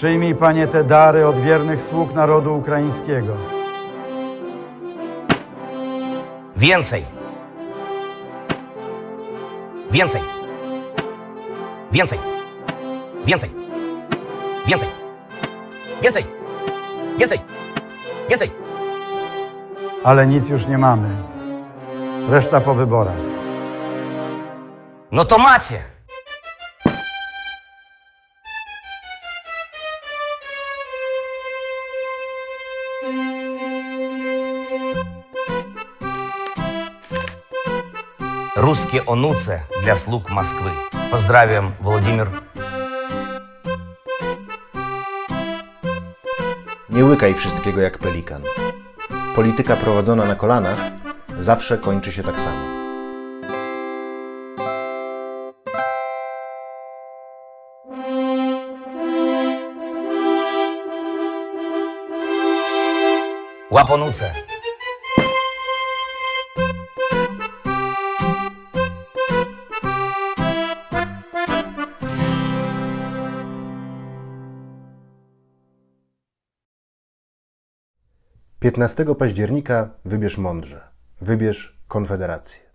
Przyjmij, Panie, te dary od wiernych sług narodu ukraińskiego. Więcej. Więcej. Więcej. Więcej. Więcej. Więcej. Więcej. Więcej. Ale nic już nie mamy. Reszta po wyborach. No to macie. Русские онуце для слуг Москвы. Поздравим, Владимир. Nie łykaj wszystkiego jak pelikan. Polityka prowadzona na kolanach zawsze kończy się tak samo. Łaponuce. Piętnastego października wybierz mądrze. Wybierz Konfederację.